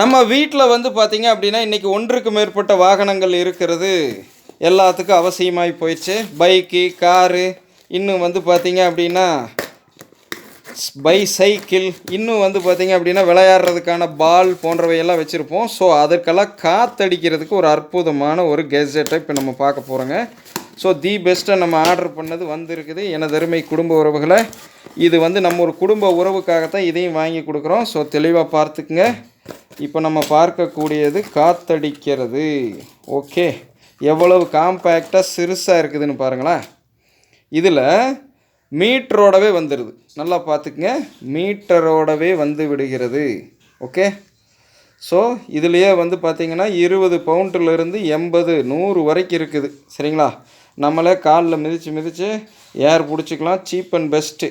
நம்ம வீட்டில் வந்து பார்த்திங்க அப்படின்னா இன்றைக்கி ஒன்றுக்கு மேற்பட்ட வாகனங்கள் இருக்கிறது. எல்லாத்துக்கும் அவசியமாகி போயிடுச்சு. பைக்கு காரு இன்னும் வந்து பார்த்திங்க அப்படின்னா பை சைக்கிள் இன்னும் வந்து பார்த்திங்க அப்படின்னா விளையாடுறதுக்கான பால் போன்றவையெல்லாம் வச்சுருப்போம். ஸோ அதற்கெல்லாம் காத்தடிக்கிறதுக்கு ஒரு அற்புதமான ஒரு கெஜெட்டை இப்போ நம்ம பார்க்க போகிறோங்க ஸோ தி பெஸ்ட்டை நம்ம ஆர்டர் பண்ணது வந்திருக்குது. எனதருமை குடும்ப உறவுகளை இது வந்து நம்ம ஒரு குடும்ப உறவுக்காகத்தான் இதையும் வாங்கி கொடுக்குறோம். ஸோ தெளிவாக பார்த்துக்குங்க. இப்போ நம்ம பார்க்கக்கூடியது காத்தடிக்கிறது. ஓகே எவ்வளவு காம்பேக்டாக சிறுசாக இருக்குதுன்னு பாருங்களேன். இதில் மீட்டரோடவே வந்துடுது நல்லா பார்த்துக்குங்க. மீட்டரோடவே வந்து விடுகிறது. ஓகே ஸோ இதுலேயே வந்து பார்த்திங்கன்னா இருபது பவுண்டிலிருந்து எண்பது நூறு வரைக்கும் இருக்குது. சரிங்களா? நம்மளே காலில் மிதித்து மிதித்து ஏர் பிடிச்சிக்கலாம். சீப் அண்ட் பெஸ்ட்டு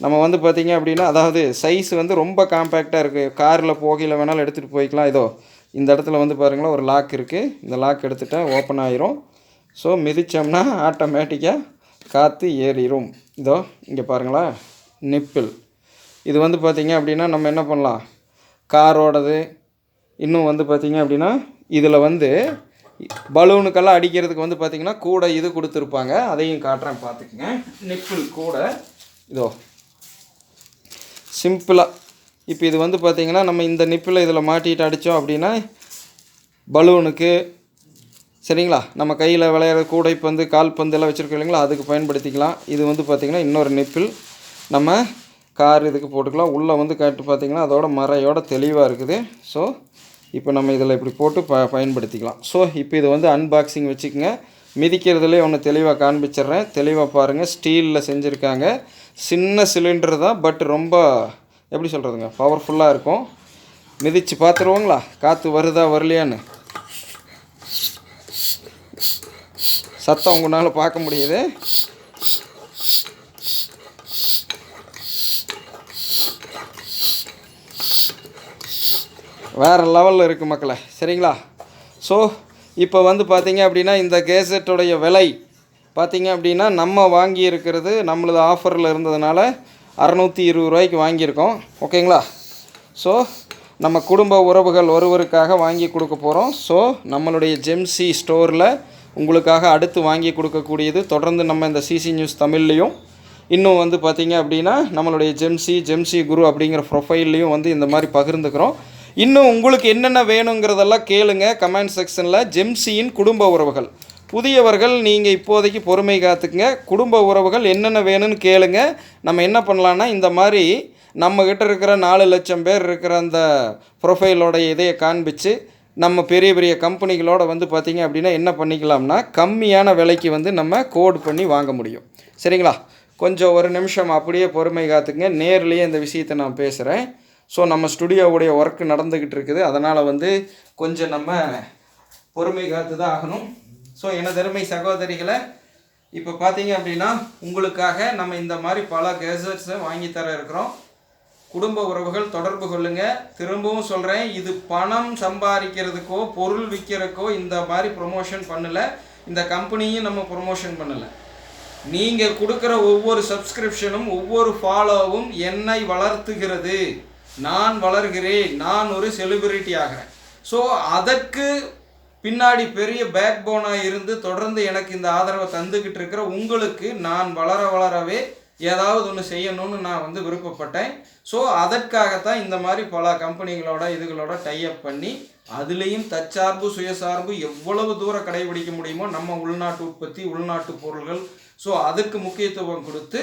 நம்ம வந்து பார்த்திங்க அப்படின்னா அதாவது சைஸ் வந்து ரொம்ப காம்பேக்டாக இருக்குது காரில் போகையில் வேணாலும் எடுத்துகிட்டு போய்க்கலாம். இதோ இந்த இடத்துல வந்து பாருங்களேன் ஒரு லாக் இருக்குது இந்த லாக் எடுத்துட்டா ஓப்பன் ஆயிரும். ஸோ மிதித்தோம்னா ஆட்டோமேட்டிக்காக காற்று ஏறிடும் இதோ இங்கே பாருங்களேன் நிப்பிள் இது வந்து பார்த்திங்க அப்படின்னா நம்ம என்ன பண்ணலாம்? காரோடது இன்னும் வந்து பார்த்திங்க அப்படின்னா இதில் வந்து பலூனுக்கெல்லாம் அடிக்கிறதுக்கு வந்து பார்த்திங்கன்னா கூட இது கொடுத்துருப்பாங்க. அதையும் காட்டுறேன் பார்த்துக்குங்க. நிப்பிள் கூட. இதோ சிம்பிளாக இப்போ இது வந்து பார்த்திங்கன்னா நம்ம இந்த நிப்பில் இதில் மாட்டிட்டு அடித்தோம் அப்படின்னா பலூனுக்கு சரிங்களா? நம்ம கையில் விளையாடுற கூடைப்பந்து கால்பந்து எல்லாம் வச்சுருக்கோம் இல்லைங்களா? அதுக்கு பயன்படுத்திக்கலாம். இது வந்து பார்த்திங்கன்னா இன்னொரு நிப்பில் நம்ம கார் இதுக்கு போட்டுக்கலாம். உள்ளே வந்து காட்டு பார்த்திங்கன்னா அதோட மறையோட தெளிவாக இருக்குது. ஸோ இப்போ நம்ம இதில் இப்படி போட்டு ப பயன்படுத்திக்கலாம். ஸோ இப்போ இது வந்து அன்பாக்சிங் வச்சுக்கோங்க. மிதிக்கிறதுலேயே ஒன்று தெளிவாக காண்பிச்சிடுறேன். தெளிவாக பாருங்கள் ஸ்டீலில் செஞ்சுருக்காங்க. சின்ன சிலிண்டர் தான் பட் ரொம்ப எப்படி சொல்கிறதுங்க பவர்ஃபுல்லாக இருக்கும். மிதித்து பார்த்துருவோங்களா காற்று வருதா வரலையான்னு? சத்தம் உங்களால் பார்க்க முடியுது. வேறு லெவலில் இருக்குது மக்களை. சரிங்களா? ஸோ இப்போ வந்து பார்த்தீங்க அப்படின்னா இந்த கேசட்டுடைய விலை பார்த்தீங்க அப்படின்னா நம்ம வாங்கி இருக்கிறது நம்மளது ஆஃபரில் இருந்ததுனால அறநூற்றி இருபது ரூபாய்க்கு வாங்கியிருக்கோம். ஓகேங்களா? ஸோ நம்ம குடும்ப உறவுகள் ஒருவருக்காக வாங்கி கொடுக்க போகிறோம் ஸோ நம்மளுடைய ஜெம்சி ஸ்டோரில் உங்களுக்காக அடுத்து வாங்கி கொடுக்கக்கூடியது தொடர்ந்து நம்ம இந்த சிசி நியூஸ் தமிழ்லேயும் இன்னும் வந்து பார்த்தீங்க அப்படின்னா நம்மளுடைய ஜெம்சி ஜெம்சி குரு அப்படிங்கிற ப்ரொஃபைல்லையும் வந்து இந்த மாதிரி பகிர்ந்துக்கிறோம். இன்னும் உங்களுக்கு என்னென்ன வேணுங்கிறதெல்லாம் கேளுங்க கமெண்ட் செக்ஷனில் ஜெம்சியின் குடும்ப உறவுகள். புதியவர்கள் நீங்கள் இப்போதைக்கு பொறுமை காத்துக்குங்க. குடும்ப உறவுகள் என்னென்ன வேணும்னு கேளுங்க. நம்ம என்ன பண்ணலான்னா இந்த மாதிரி நம்மக்கிட்ட இருக்கிற நாலு லட்சம் பேர் இருக்கிற அந்த ப்ரொஃபைலோடைய இதையை காண்பிச்சு நம்ம பெரிய பெரிய கம்பெனிகளோட வந்து பார்த்திங்க அப்படின்னா என்ன பண்ணிக்கலாம்னா கம்மியான விலைக்கு வந்து நம்ம கோட் பண்ணி வாங்க முடியும். சரிங்களா? கொஞ்சம் ஒரு நிமிஷம் அப்படியே பொறுமை காத்துக்குங்க. நேர்லேயே இந்த விஷயத்தை நான் பேசுகிறேன் ஸோ நம்ம ஸ்டுடியோவுடைய ஒர்க் நடந்துக்கிட்டு இருக்குது. அதனால் வந்து கொஞ்சம் நம்ம பொறுமை காத்து தான் ஆகணும் ஸோ எனதருமை சகோதரிகளை இப்போ பார்த்தீங்க அப்படின்னா உங்களுக்காக நம்ம இந்த மாதிரி பல கேசட்ஸை வாங்கி தர இருக்கிறோம். குடும்ப உறவுகள் தொடர்பு கொள்ளுங்கள் திரும்பவும் சொல்கிறேன் இது பணம் சம்பாதிக்கிறதுக்கோ பொருள் விற்கிறதுக்கோ இந்த மாதிரி ப்ரொமோஷன் பண்ணலை. இந்த கம்பெனியும் நம்ம ப்ரொமோஷன் பண்ணலை. நீங்கள் கொடுக்குற ஒவ்வொரு சப்ஸ்கிரிப்ஷனும் ஒவ்வொரு ஃபாலோவும் என்னை வளர்த்துகிறது. நான் வளர்கிறேன் நான் ஒரு செலிபிரிட்டி ஆகிறேன் ஸோ அதற்கு பின்னாடி பெரிய பேக் போனாக இருந்து தொடர்ந்து எனக்கு இந்த ஆதரவை தந்துக்கிட்டு இருக்கிற உங்களுக்கு நான் வளர வளரவே ஏதாவது ஒன்று செய்யணும்னு நான் வந்து விருப்பப்பட்டேன். ஸோ அதற்காகத்தான் இந்த மாதிரி பல கம்பெனிகளோட இதுகளோட டைஅப் பண்ணி அதுலேயும் தற்சார்பு சுயசார்பு எவ்வளவு தூரம் கடைபிடிக்க முடியுமோ நம்ம உள்நாட்டு உற்பத்தி உள்நாட்டு பொருள்கள். ஸோ அதுக்கு முக்கியத்துவம் கொடுத்து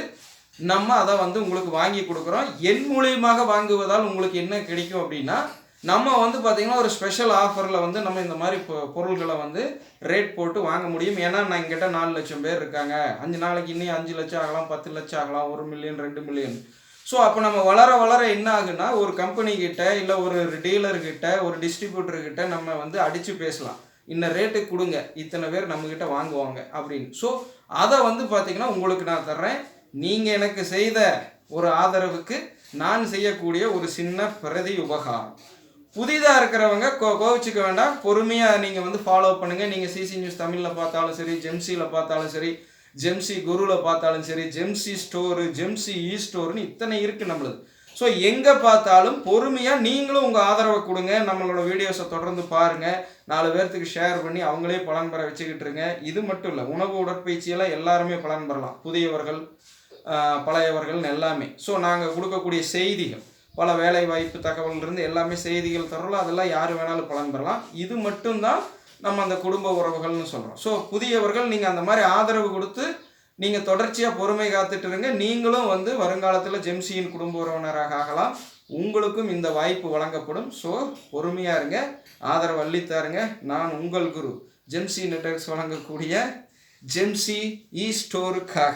நம்ம அதை வந்து உங்களுக்கு வாங்கி கொடுக்குறோம். என் மூலியமாக வாங்குவதால் உங்களுக்கு என்ன கிடைக்கும் அப்படின்னா நம்ம வந்து பார்த்திங்கன்னா ஒரு ஸ்பெஷல் ஆஃபரில் வந்து நம்ம இந்த மாதிரி பொ- பொருள்களை வந்து ரேட் போட்டு வாங்க முடியும். ஏன்னா நான் எங்கிட்ட நாலு லட்சம் பேர் இருக்காங்க. அஞ்சு நாளைக்கு இன்னும் அஞ்சு லட்சம் ஆகலாம் பத்து லட்சம் ஆகலாம் ஒரு மில்லியன் ரெண்டு மில்லியன் ஸோ அப்போ நம்ம வளர வளர என்ன ஆகுன்னா ஒரு கம்பெனிக்கிட்ட இல்லை ஒரு டீலர்கிட்ட ஒரு டிஸ்ட்ரிபியூட்டர்கிட்ட நம்ம வந்து அடித்து பேசலாம். இந்த ரேட்டுக்கு கொடுங்க. இத்தனை பேர் நம்மக்கிட்ட வாங்குவாங்க அப்படின்னு. ஸோ அதை வந்து பார்த்திங்கன்னா உங்களுக்கு நான் தர்றேன். நீங்கள் எனக்கு செய்த ஒரு ஆதரவுக்கு நான் செய்யக்கூடிய ஒரு சின்ன பிரதி உபகாரம். புதிதாக இருக்கிறவங்க கோ கோவிச்சுக்க வேண்டாம். பொறுமையாக நீங்கள் வந்து ஃபாலோ பண்ணுங்கள் நீங்கள் சிசி நியூஸ் தமிழில் பார்த்தாலும் சரி ஜெம்சியில் பார்த்தாலும் சரி ஜெம்சி குருவில் பார்த்தாலும் சரி ஜெம்சி ஸ்டோரு ஜெம்சி இ ஸ்டோர்னு இத்தனை இருக்குது நம்மளுக்கு ஸோ எங்கே பார்த்தாலும் பொறுமையாக நீங்களும் உங்கள் ஆதரவை கொடுங்க. நம்மளோட வீடியோஸை தொடர்ந்து பாருங்கள் நாலு பேர்த்துக்கு ஷேர் பண்ணி அவங்களே பலன் பெற வச்சுக்கிட்டு இருங்க. இது மட்டும் இல்லை உணவு உடற்பயிற்சியெல்லாம் எல்லாருமே பலன் பெறலாம். புதியவர்கள் பழையவர்கள் பழையவர்கள்னு எல்லாமே. ஸோ நாங்கள் கொடுக்கக்கூடிய செய்திகள் பல வேலை வாய்ப்பு தகவல் இருந்து எல்லாமே செய்திகள் தரோம் அதெல்லாம் யார் வேணாலும் பலன் பெறலாம். இது மட்டும்தான் நம்ம அந்த குடும்ப உறவுகள்னு சொல்கிறோம் ஸோ புதியவர்கள் நீங்கள் அந்த மாதிரி ஆதரவு கொடுத்து நீங்கள் தொடர்ச்சியாக பொறுமை காத்துட்டு இருங்க. நீங்களும் வந்து வருங்காலத்தில் ஜெம்சியின் குடும்ப உறவினராக ஆகலாம். உங்களுக்கும் இந்த வாய்ப்பு வழங்கப்படும். ஸோ பொறுமையாக இருங்க. ஆதரவு அள்ளித்தாருங்க நான் உங்கள் குரு. ஜெம்சி நெட்வொர்க்ஸ் வழங்கக்கூடிய ஜெம்சி இ ஸ்டோருக்காக